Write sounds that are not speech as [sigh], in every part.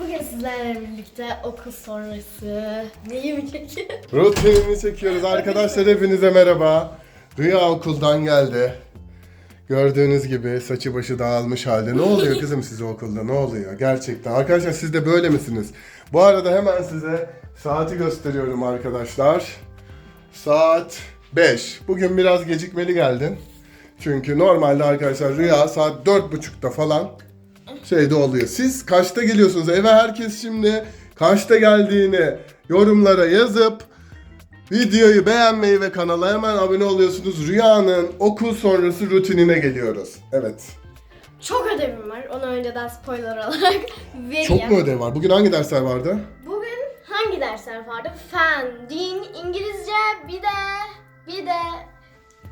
bugün sizlerle birlikte okul sonrası neyi mi çekiyor? Rutinini çekiyoruz arkadaşlar hepinize merhaba. Rüya okuldan geldi. Gördüğünüz gibi saçı başı dağılmış halde. Ne oluyor kızım size okulda ne oluyor gerçekten? Arkadaşlar siz de böyle misiniz? Bu arada hemen size saati gösteriyorum arkadaşlar. Saat 5. Bugün biraz gecikmeli geldin. Çünkü normalde arkadaşlar Rüya saat 4.30'da falan şeyde oluyor. Siz kaçta geliyorsunuz? Eve herkes şimdi kaçta geldiğini yorumlara yazıp videoyu beğenmeyi ve kanala hemen abone oluyorsunuz. Rüya'nın okul sonrası rutinine geliyoruz. Evet. Çok ödevim var. Onu önceden spoiler olarak [laughs] vereyim. Çok mu ödev var? Bugün hangi dersler vardı? Bugün hangi dersler vardı? Fen, din, İngilizce, bir de bir de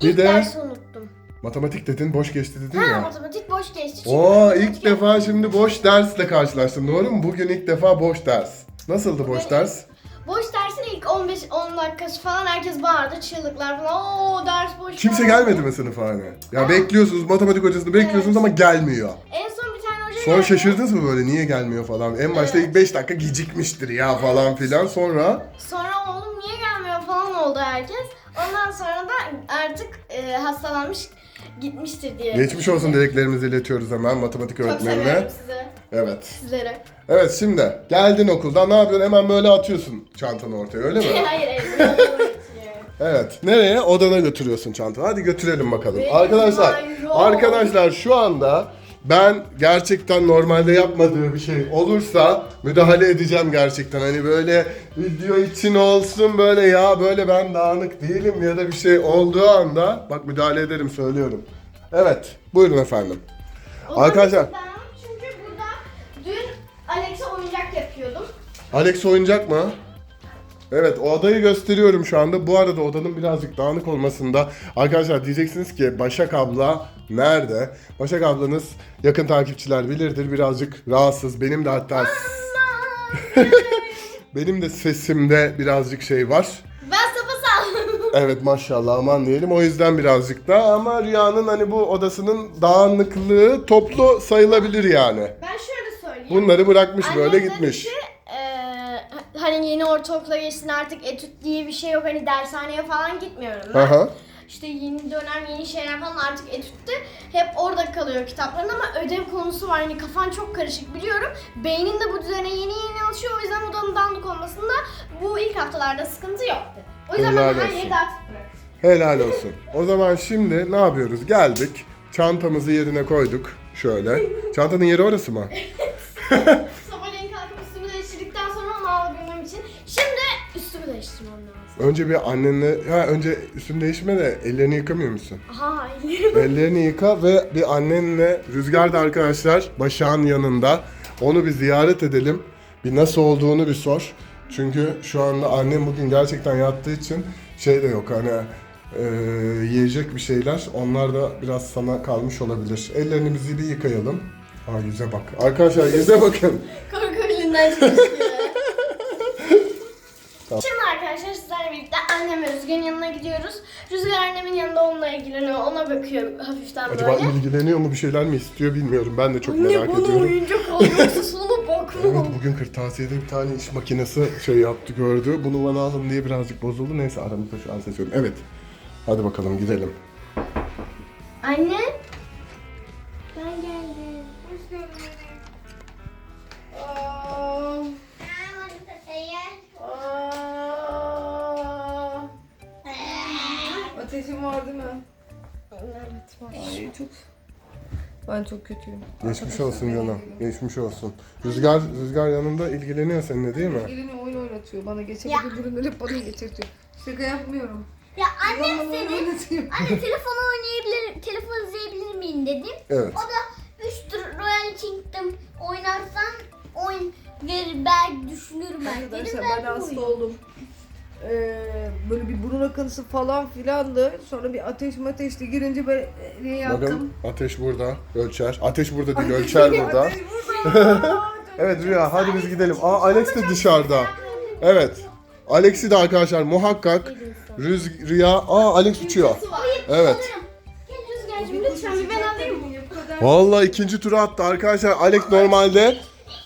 Bir ilk de- dersi unuttum. Matematik dedin, boş geçti dedin Ha ya. matematik boş geçti. çünkü Oo matematik ilk defa şimdi boş dersle karşılaştım doğru mu? Bugün ilk defa boş ders. Nasıldı boş ders? Boş dersin ilk 15 10 dakikası falan herkes bağırdı, çığlıklar falan. Oo ders boş. Kimse falan. gelmedi mi sınıfa hani? Ya bekliyorsunuz matematik hocasını bekliyorsunuz ama gelmiyor. En son bir tane hoca Sonra geldi. şaşırdınız mı böyle niye gelmiyor falan? En başta ilk 5 dakika gecikmiştir ya falan filan sonra Sonra oğlum niye gelmiyor falan oldu herkes. Ondan sonra da artık e, hastalanmış gitmiştir diye. geçmiş olsun dileklerimizi iletiyoruz hemen matematik Çok öğretmenine. severim sizi. Evet. Sizleri. Evet şimdi geldin okuldan ne yapıyorsun? Hemen böyle atıyorsun çantanı ortaya öyle mi? [laughs] hayır hayır. Evet. Nereye? Odana götürüyorsun çantanı. Hadi götürelim bakalım. Benim arkadaşlar, my arkadaşlar şu anda ben gerçekten normalde yapmadığı bir şey olursa müdahale edeceğim gerçekten. Hani böyle video için olsun böyle ya böyle ben dağınık değilim ya da bir şey olduğu anda bak müdahale ederim söylüyorum. Evet. Buyurun efendim. O da Arkadaşlar. bizden, Çünkü burada dün Alex'e oyuncak yapıyordum. Alex oyuncak mı? Evet o odayı gösteriyorum şu anda. Bu arada odanın birazcık dağınık olmasında arkadaşlar diyeceksiniz ki Başak abla nerede? Başak ablanız yakın takipçiler bilirdir birazcık rahatsız. Benim de hatta [laughs] benim de sesimde birazcık şey var. Ben sapasal. Evet maşallah aman diyelim o yüzden birazcık da ama Rüya'nın hani bu odasının dağınıklığı toplu sayılabilir yani. ben şöyle söyleyeyim. Bunları bırakmış Annem böyle dedi gitmiş. ki, eee, hani yeni ortaokula geçsin artık etüt diye bir şey yok. Hani dershaneye falan gitmiyorum ben. Aha. İşte yeni dönem yeni şeyler falan artık etütte hep orada kalıyor kitapların ama ödev konusu var. Hani kafan çok karışık biliyorum. Beynin de bu düzene yeni yeni alışıyor. O yüzden odanın dağınık olmasında bu ilk haftalarda sıkıntı yoktu. O yüzden Helal ben her yeri dağıtıp. Helal olsun. O zaman şimdi ne yapıyoruz? Geldik. Çantamızı yerine koyduk. Şöyle. Çantanın yeri orası mı? [laughs] [laughs] Önce bir annenle... Ha önce üstünü değişme de ellerini yıkamıyor musun? Hayır. ellerini yıka ve bir annenle Rüzgar da arkadaşlar Başak'ın yanında. Onu bir ziyaret edelim. Bir nasıl olduğunu bir sor. Çünkü şu anda annem bugün gerçekten yattığı için şey de yok hani e, yiyecek bir şeyler. Onlar da biraz sana kalmış olabilir. Ellerini bizi bir yıkayalım. Aa yüze bak. Arkadaşlar yüze bakın. Korku elinden. Tamam. [laughs] Şimdi arkadaşlar annem Rüzgar'ın yanına gidiyoruz. Rüzgar annemin yanında onunla ilgileniyor. Ona bakıyor hafiften Acaba böyle. ilgileniyor mu bir şeyler mi istiyor bilmiyorum. Ben de çok Anne merak bana ediyorum. oyuncak al yoksa [laughs] sana bakma. Evet bugün kırtasiyede bir tane iş makinesi şey yaptı gördü. Bunu bana alın diye birazcık bozuldu. Neyse aramızda şu an seçiyorum. Evet. Hadi bakalım gidelim. Anne. Ben geldim. Var değil mi? Evet var. Ay çok... Ben çok kötüyüm. Geçmiş olsun canım. Geçmiş olsun. Rüzgar Rüzgar yanında ilgileniyor seninle değil mi? Elini oyun oynatıyor bana. Geçen Ya. ürünleri hep bana getirtiyor. Şaka yapmıyorum. Ya Bana annem oyun oynatıyor. Anne [laughs] telefonu oynayabilir, telefon izleyebilir miyim dedim. Evet. O da 3 Royal Kingdom oynarsan oyun verir belki düşünürüm ben dedim. Arkadaşlar Ben ben hasta oldum. Ee, böyle bir burun akıntısı falan filandı. Sonra bir ateş ateşti girince ben ne yaptım? Bakın ateş burada. Ölçer. Ateş burada değil ölçer burada. Ateş burada. [laughs] Evet Rüya hadi biz gidelim. Aa Alex de dışarıda. Evet. Alex'i de arkadaşlar muhakkak Rüz Rüya. Aa Alex uçuyor. Evet. Rüzgar'cığım lütfen bir ben alayım. Bu kadar Vallahi ikinci tura attı arkadaşlar. Alex normalde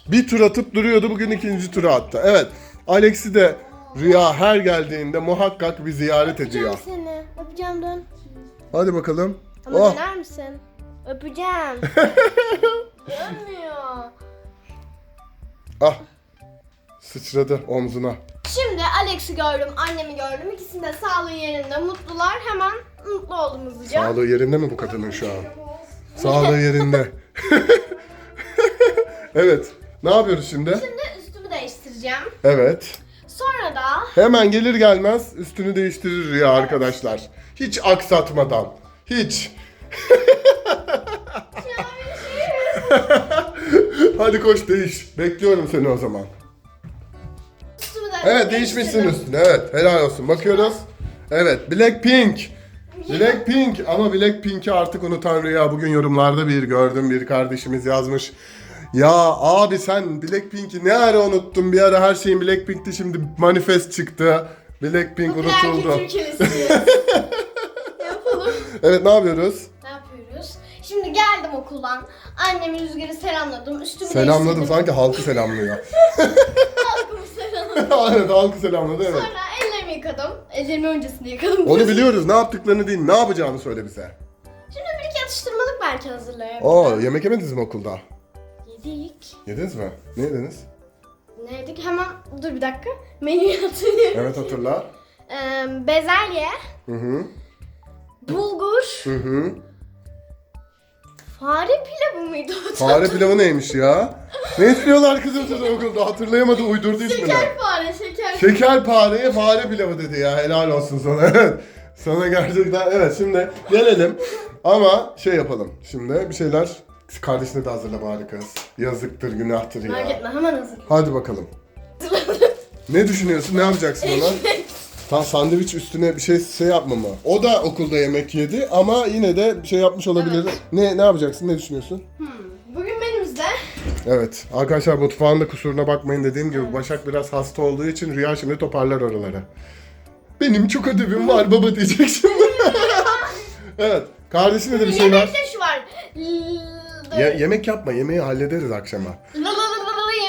Bir tur atıp duruyordu. Bugün ikinci turu attı. Evet. Alex'i de Rüya her geldiğinde muhakkak bir ziyaret ediyor. Öpeceğim seni. Öpeceğim dön. Hadi bakalım. Ama Oh. döner misin? Öpeceğim. [laughs] Dönmüyor. Ah. Sıçradı omzuna. Şimdi Alex'i gördüm, annemi gördüm. İkisinin de sağlığı yerinde, mutlular. Hemen mutlu oldum hızlıca. Sağlığı yerinde mi bu kadının şu an? Sağlığı yerinde. [laughs] [laughs] evet. Ne yapıyoruz şimdi? Şimdi üstümü değiştireceğim. Evet. Sonra da Hemen gelir gelmez üstünü değiştirir Rüya arkadaşlar. Hiç aksatmadan. Hiç. [laughs] Hadi koş değiş. Bekliyorum seni o zaman. üstümü de Evet değişmişsin üstüne. Evet helal olsun. Bakıyoruz. Evet Blackpink. Blackpink ama Blackpink'i artık unutan Rüya bugün yorumlarda bir gördüm bir kardeşimiz yazmış. Ya abi sen Blackpink'i ne ara unuttun? Bir ara her şeyin Blackpink'ti şimdi manifest çıktı. Blackpink unutuldu. [laughs] Yapalım. Evet ne yapıyoruz? Ne yapıyoruz? Şimdi geldim okuldan. Annemi Rüzgar'ı selamladım. Üstümü Selamladım değiştirdim. sanki halkı selamlıyor. [laughs] Halkımı selamladım. [laughs] evet halkı selamladı evet. Sonra ellerimi yıkadım. Ellerimi öncesinde yıkadım. Onu biliyoruz ne yaptıklarını değil ne yapacağını söyle bize. Şimdi bir iki atıştırmalık belki hazırlayabilirim. Oo yemek yemediniz mi okulda? Yedik. Yediniz mi? Ne yediniz? Ne yedik? Hemen dur bir dakika. Menüyü hatırlıyorum. Evet hatırla. [laughs] Ee, bezelye, Hı hı. bulgur, Hı hı. fare pilavı mıydı o? Fare [laughs] pilavı neymiş ya? Ne istiyorlar kızım siz okulda? Hatırlayamadı uydurdu ismini. Şeker fare, şeker. Şekerpareye fare pilavı dedi ya. Helal olsun sana. [laughs] Evet. Sana gerçekten evet şimdi gelelim. Ama şey yapalım. Şimdi bir şeyler kardeşine de hazırla bari kız. Yazıktır, günahtır Merak ya. etme hemen hazır. Hadi bakalım. Ne düşünüyorsun? Ne yapacaksın ona? [laughs] Tam sandviç üstüne bir şey şey yapma mı? O da okulda yemek yedi ama yine de bir şey yapmış olabilir. Ne ne yapacaksın? Ne düşünüyorsun? Bugün menümüzde Evet. Arkadaşlar mutfağında kusuruna bakmayın dediğim gibi Başak biraz hasta olduğu için Rüya şimdi toparlar oraları. Benim çok ödevim var baba diyecek şimdi. [laughs] evet. Kardeşine de bir şeyler... yemekte şu var. Ye- yemek yapma. Yemeği hallederiz akşama.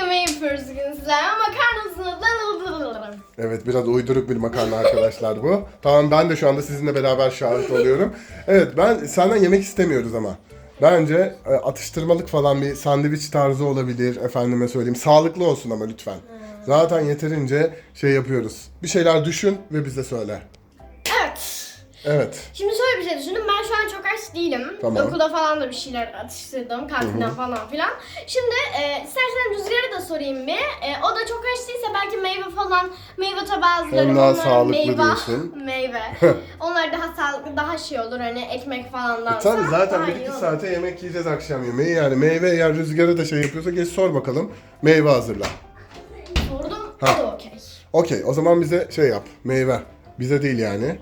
Yemeği yapıyoruz bugün sizler. Makarnasını la. Evet biraz uyduruk bir makarna arkadaşlar bu. Tamam ben de şu anda sizinle beraber şahit oluyorum. Evet ben senden yemek istemiyoruz ama. Bence e, atıştırmalık falan bir sandviç tarzı olabilir efendime söyleyeyim. Sağlıklı olsun ama lütfen. Zaten yeterince şey yapıyoruz. Bir şeyler düşün ve bize söyle. Evet. Şimdi şöyle bir şey düşündüm. Ben şu an çok aç değilim. Tamam. Okulda falan da bir şeyler atıştırdım. Kantinden falan filan. Şimdi e, istersen Rüzgar'a da sorayım bir. E, o da çok aç değilse belki meyve falan, meyve tabağı hazırlarım. Hem daha Onlar sağlıklı meyve, diyorsun. [laughs] Meyve. [laughs] Onlar daha sağlıklı, daha şey olur hani ekmek falandan. E tabii zaten 1-2 saate yemek yiyeceğiz akşam yemeği. Yani meyve eğer rüzgarı da şey yapıyorsa geç sor bakalım. Meyve hazırla. Sordum. Ha. O da okey. Okey o zaman bize şey yap. Meyve. Bize değil yani.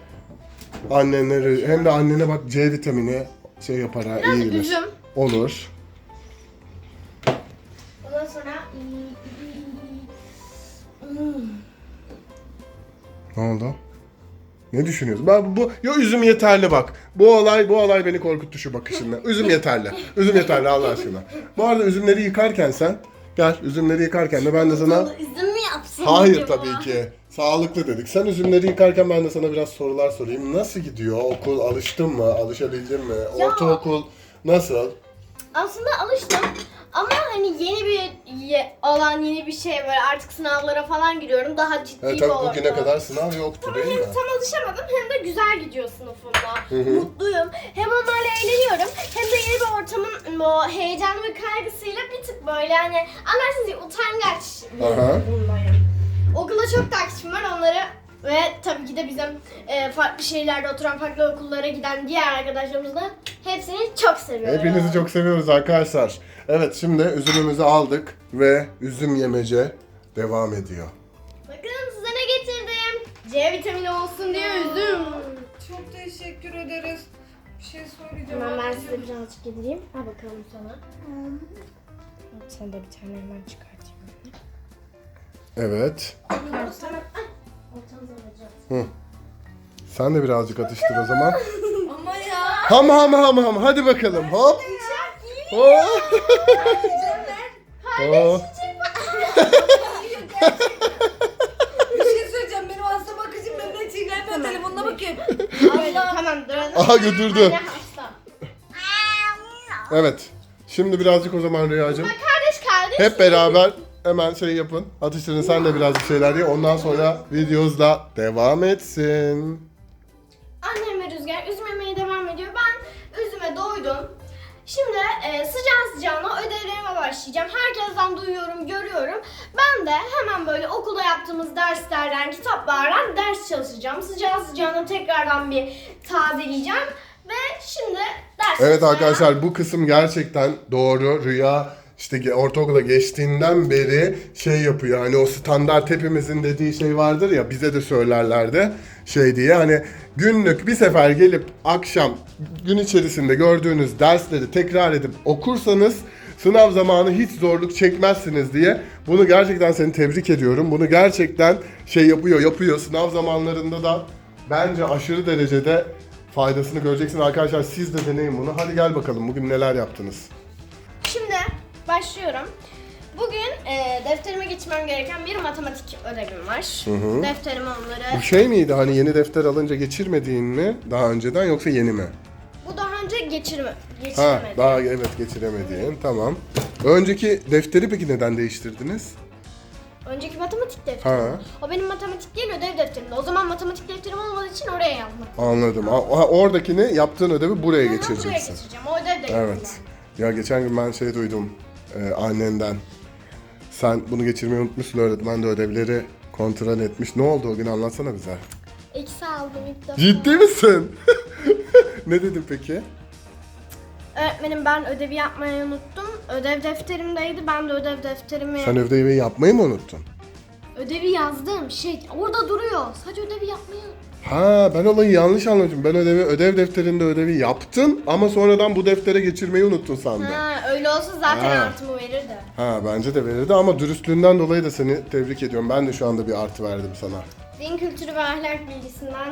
Annenleri hem de annene bak C vitamini şey yapar ha iyi gelir. üzüm. Olur. Ondan sonra. Ne oldu? Ne düşünüyorsun? Ben bu yo üzüm yeterli bak. Bu olay bu olay beni korkuttu şu bakışınla. Üzüm yeterli. Üzüm yeterli Allah aşkına. Bu arada üzümleri yıkarken sen gel üzümleri yıkarken de ben de sana üzüm Hayır tabii ki. Sağlıklı dedik. Sen üzümleri yıkarken ben de sana biraz sorular sorayım. Nasıl gidiyor? Okul alıştın mı? Alışabildin mi? Ya. Ortaokul nasıl? Aslında alıştım ama hani yeni bir ye- alan, yeni bir şey var. Artık sınavlara falan giriyorum. Daha ciddi Evet bir tabii ortam. bugüne kadar sınav yoktu Ama değil hem mi? tam alışamadım hem de güzel gidiyor sınıfımda. Mutluyum. Hem onlarla eğleniyorum hem de yeni bir ortamın o heyecanı ve kaygısıyla bir tık böyle hani anlarsınız ya utangaç Aha. Okulda çok takipçim var onları ve tabii ki de bizim e, farklı şehirlerde oturan farklı okullara giden diğer arkadaşlarımızı da hepsini çok seviyorum. Hepinizi çok seviyoruz arkadaşlar. Evet şimdi üzümümüzü aldık ve üzüm yemece devam ediyor. Bakın size ne getirdim. C vitamini olsun diye üzüm. Çok teşekkür ederiz. Bir şey söyleyeceğim. Hemen ben size birazcık yedireyim. Al bakalım sana. Sana da bir tane hemen çıkartayım. Evet. Vereceğim. Sen de birazcık atıştır o zaman. Ama ya. Ham ham ham ham. Hadi bakalım. Hop. Hop. Oo. Bir şey söyleyeceğim. Benim hasta bakıcım benimle çiğnenmiyor. Telefonuna bakayım. Tamam duralım. Aha götürdü. Evet. Şimdi birazcık o zaman Rüyacığım. Kardeş kardeş. Hep beraber hemen şey yapın. Atıştırın sen de birazcık şeyler ye. Ondan sonra videomuzla devam etsin. Annem ve Rüzgar üzüm yemeye devam ediyor. Ben üzüme doydum. Şimdi e, sıcağı sıcağına ödevlerime başlayacağım. Herkesten duyuyorum, görüyorum. Ben de hemen böyle okulda yaptığımız derslerden, kitaplardan ders çalışacağım. Sıcağı sıcağına tekrardan bir tazeleyeceğim. Ve şimdi ders Evet arkadaşlar bu kısım gerçekten doğru. Rüya işte ortaokula geçtiğinden beri şey yapıyor. Hani o standart hepimizin dediği şey vardır ya bize de söylerlerdi şey diye. Hani günlük bir sefer gelip akşam gün içerisinde gördüğünüz dersleri tekrar edip okursanız sınav zamanı hiç zorluk çekmezsiniz diye. Bunu gerçekten seni tebrik ediyorum. Bunu gerçekten şey yapıyor, yapıyor. Sınav zamanlarında da bence aşırı derecede faydasını göreceksin. Arkadaşlar siz de deneyin bunu. Hadi gel bakalım bugün neler yaptınız. Başlıyorum. Bugün e, defterime geçmem gereken bir matematik ödevim var. Defterime onları... Bu şey miydi hani yeni defter alınca geçirmediğin mi daha önceden yoksa yeni mi? Bu daha önce geçirme, Ha daha evet geçiremediğin tamam. Önceki defteri peki neden değiştirdiniz? Önceki matematik defteri. Ha O benim matematik değil ödev defterimde. O zaman matematik defterim olmadığı için oraya yazdım. anladım. Ha, oradakini yaptığın ödevi buraya Ben buraya geçireceksin. geçireceğim. O ödev de Evet. Ya geçen gün ben şey duydum e, annenden. Sen bunu geçirmeyi unutmuşsun öğretmen de ödevleri kontrol etmiş. Ne oldu o gün anlatsana bize. Eksi aldım ilk defa. Ciddi misin? [laughs] ne dedi peki? Öğretmenim ben ödevi yapmayı unuttum. Ödev defterimdeydi. Ben de ödev defterimi... Sen ödevi yapmayı mı unuttun? Ödevi yazdım. Şey orada duruyor. Sadece ödevi yapmayı... Ha ben olayı yanlış anladım. Ben ödevi ödev defterinde ödevi yaptın ama sonradan bu deftere geçirmeyi unuttun sandım. Ha, Ha öyle olsa zaten Ha. artımı verirdi. bence de verirdi ama dürüstlüğünden dolayı da seni tebrik ediyorum. Ben de şu anda bir artı verdim sana. Din kültürü ve ahlak bilgisinden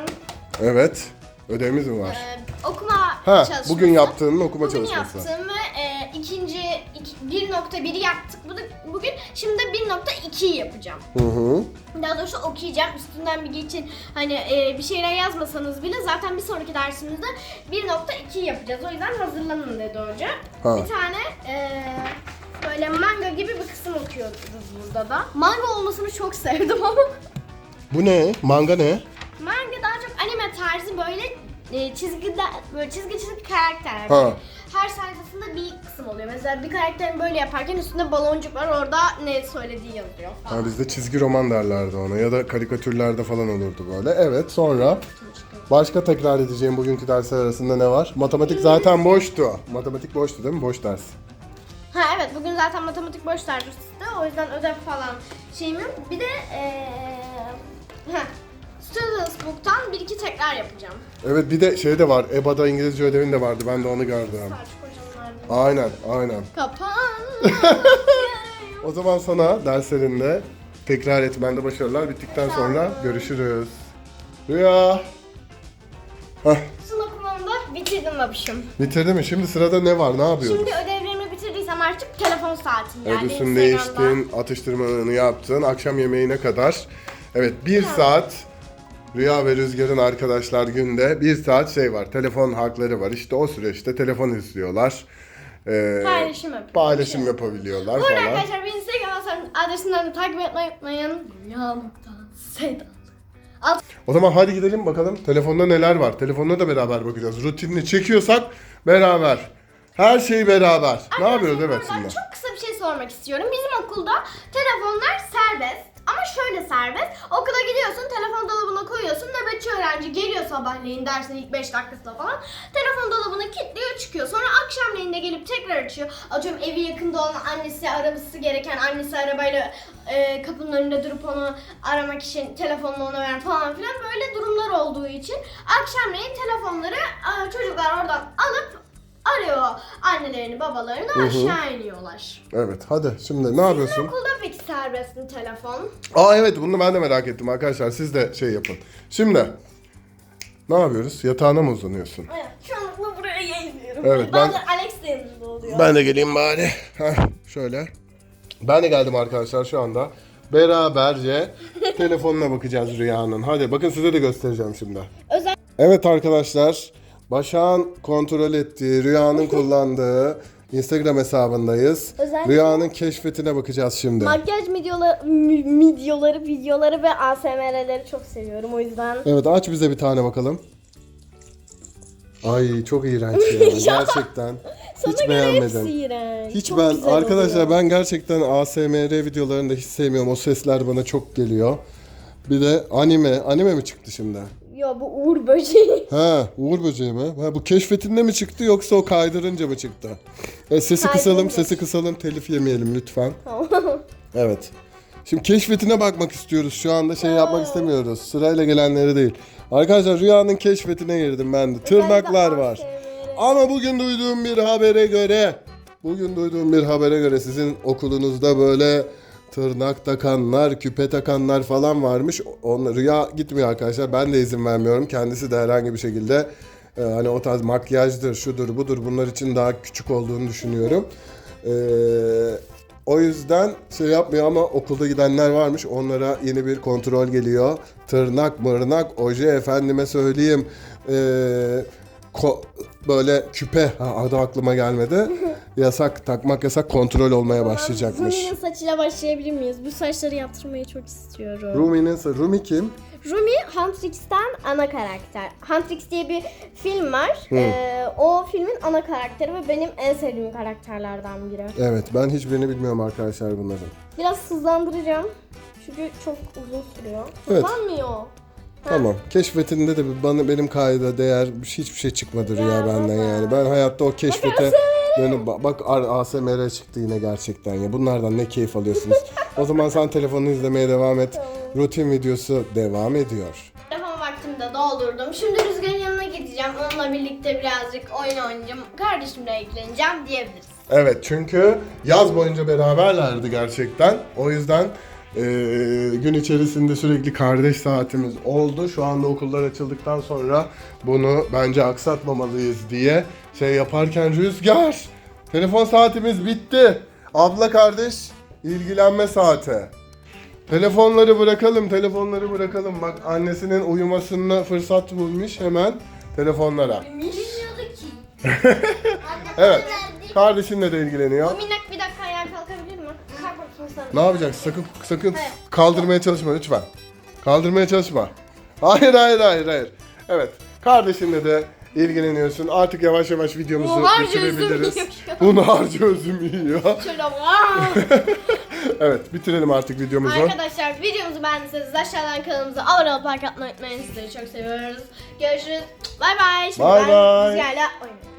Evet. Ödevimiz mi var? e, okuma Ha, çalışması. bugün yaptığının okuma Bugün çalışması. yaptığım ve e, ikinci iki- 1.1'i yaptık bu- bugün. Şimdi de 1.2'yi yapacağım. Hı hı. Daha doğrusu okuyacağım. Üstünden bir geçin hani e, bir şeyler yazmasanız bile zaten bir sonraki dersimizde 1.2 yapacağız. O yüzden hazırlanın dedi hoca. Ha. Bir tane e, böyle manga gibi bir kısım okuyoruz burada da. Manga olmasını çok sevdim ama. Bu ne? Manga ne? Manga daha çok anime tarzı böyle e, çizgide böyle çizgi çizgi karakterler. Ha. Her sayfasında bir kısım oluyor. Mesela bir karakterin böyle yaparken üstünde baloncuk var. Orada ne söylediği yazıyor falan. Ha bizde çizgi roman derlerdi ona ya da karikatürlerde falan olurdu böyle. Evet sonra başka tekrar edeceğim bugünkü dersler arasında ne var? Matematik zaten boştu. Matematik boştu değil mi? Boş ders. Ha evet bugün zaten matematik boş dersi o yüzden ödev falan şeyim yok. Bir de ha, Book'tan bir iki tekrar yapacağım. Evet bir de şey de var. EBA'da İngilizce ödevin de vardı. Ben de onu gördüm. Selçuk hocamlardan. Aynen, aynen. Kapan. [laughs] O zaman sana derslerinde tekrar etmende başarılar. Bittikten sonra görüşürüz. Rüya. Hah, Son okumamı da bitirdim babişim. bitirdi mi? Şimdi sırada ne var? Ne yapıyoruz? Şimdi ödevlerimi bitirdiysem artık telefon saatim geldi. üstünü Instagram'da. değiştin, atıştırmalarını yaptın, akşam yemeğine kadar. Evet bir saat Rüya ve Rüzgar'ın arkadaşlar günde bir saat şey var, telefon hakları var. İşte o süreçte telefon izliyorlar. Ee, Paylaşım yapıyorum. paylaşım yapabiliyorlar Bu arada falan. arkadaşlar beni Instagram adresinden de takip etmeyi unutmayın. Rüya.sedan O zaman hadi gidelim bakalım telefonda neler var. Telefonda da beraber bakacağız. Rutinini çekiyorsak beraber. Her şey beraber. ne yapıyoruz evet Arkadaşlar, şimdi? Çok kısa bir şey sormak istiyorum. Bizim okulda telefonlar serbest. Ama şöyle serbest. Okula gidiyorsun, telefon dolabına koyuyorsun. Nöbetçi öğrenci geliyor sabahleyin dersin ilk 5 dakikasında falan. Telefon dolabına kilitliyor çıkıyor. Sonra akşamleyin de gelip tekrar açıyor. Atıyorum evi yakında olan annesi araması gereken annesi arabayla e, kapının önünde durup onu aramak için telefonunu ona veren falan filan böyle durumlar olduğu için akşamleyin telefonları e, çocuklar oradan alıp arıyor annelerini babalarını aşağı iniyorlar. Evet hadi şimdi ne yapıyorsun? Okulda peki serbest mi telefon? Aa evet bunu ben de merak ettim arkadaşlar. Siz de şey yapın. Şimdi ne yapıyoruz? Yatağına mı uzanıyorsun? Evet, şu anlıkla buraya geliyorum. Evet, ben- Bazen Alex de yanımda oluyor. Ben de geleyim bari. Heh, şöyle. Ben de geldim arkadaşlar şu anda. Beraberce telefonuna bakacağız Rüya'nın. Hadi bakın size de göstereceğim şimdi. Özel Evet arkadaşlar. Başak'ın kontrol ettiği, Rüya'nın [laughs] kullandığı Instagram hesabındayız. Özellikle- Rüya'nın keşfetine bakacağız şimdi. makyaj videoları, videoları, videoları ve ASMR'leri çok seviyorum o yüzden. Evet aç bize bir tane bakalım. Ay çok iğrenç ya. [laughs] Gerçekten. Sana Hiç göre beğenmedim. hepsi iğrenç. Hiç Çok ben güzel arkadaşlar oluyor. ben gerçekten ASMR videolarını da hiç sevmiyorum. O sesler bana çok geliyor. Bir de anime. Anime mi çıktı şimdi? Yo bu Uğur böceği. Ha, Uğur böceği mi? Ha, bu keşfetinde mi çıktı yoksa o kaydırınca mı çıktı? E, sesi kısalım, Kaydırınca. sesi kısalım. Telif yemeyelim lütfen. Evet. Şimdi keşfetine bakmak istiyoruz. Şu anda şey yapmak istemiyoruz. Sırayla gelenleri değil. Arkadaşlar rüyanın keşfetine girdim ben de. Tırnaklar var. Ama bugün duyduğum bir habere göre bugün duyduğum bir habere göre sizin okulunuzda böyle tırnak takanlar, küpe takanlar falan varmış. Onlar rüya gitmiyor arkadaşlar. Ben de izin vermiyorum. Kendisi de herhangi bir şekilde e, hani o tarz makyajdır, şudur, budur bunlar için daha küçük olduğunu düşünüyorum. Eee o yüzden şey yapmıyor ama okulda gidenler varmış. Onlara yeni bir kontrol geliyor. Tırnak, mırnak, oje efendime söyleyeyim. Ee, ko- böyle küpe ha, adı aklıma gelmedi. [laughs] Yasak takmak yasak kontrol olmaya başlayacakmış. Rumi'nin saçıyla başlayabilir miyiz? Bu saçları yaptırmayı çok istiyorum. Rumi'nin Rumi kim? Rumi Huntrix'ten ana karakter. Huntrix diye bir film var. Ee, o filmin ana karakteri ve benim en sevdiğim karakterlerden biri. Evet ben hiçbirini bilmiyorum arkadaşlar bunların. Biraz hızlandıracağım. Çünkü çok uzun sürüyor. Evet. Hızlanmıyor. Tamam. Keşfetinde de bana benim kayda değer hiçbir şey çıkmadı rüya Ya benden yani. Ben hayatta o keşfete dönüp bak, ASMR çıktı yine gerçekten ya. Bunlardan ne keyif alıyorsunuz? [laughs] o zaman sen telefonunu izlemeye devam et. Rutin videosu devam ediyor. Telefon vaktimi de doldurdum. Şimdi Rüzgar'ın yanına gideceğim. Onunla birlikte birazcık oyun oynayacağım. Kardeşimle ilgileneceğim diyebiliriz. Evet çünkü yaz boyunca beraberlerdi gerçekten. O yüzden eee, gün içerisinde sürekli kardeş saatimiz oldu. Şu anda okullar açıldıktan sonra bunu bence aksatmamalıyız diye şey yaparken Rüzgar telefon saatimiz bitti. Abla kardeş ilgilenme saati. Telefonları bırakalım, telefonları bırakalım. Bak annesinin uyumasına fırsat bulmuş hemen telefonlara. Bilmiyordu ki. [laughs] Evet, kardeşinle de ilgileniyor. Ne yapacaksın? Sakın sakın kaldırmaya çalışma lütfen. Kaldırmaya çalışma. Hayır hayır hayır hayır. Evet. Kardeşinle de ilgileniyorsun. Artık yavaş yavaş videomuzu bitirebiliriz. yiyor. Hunharca üzüm yiyor. [laughs] Şöyle wow. [laughs] evet bitirelim artık videomuzu. Arkadaşlar videomuzu beğendiyseniz aşağıdan kanalımıza abone olup like atmayı unutmayın. Sizleri çok seviyoruz. Görüşürüz. Bay bay. Şimdi Bay ben bay. Rüzgar'la oynayayım.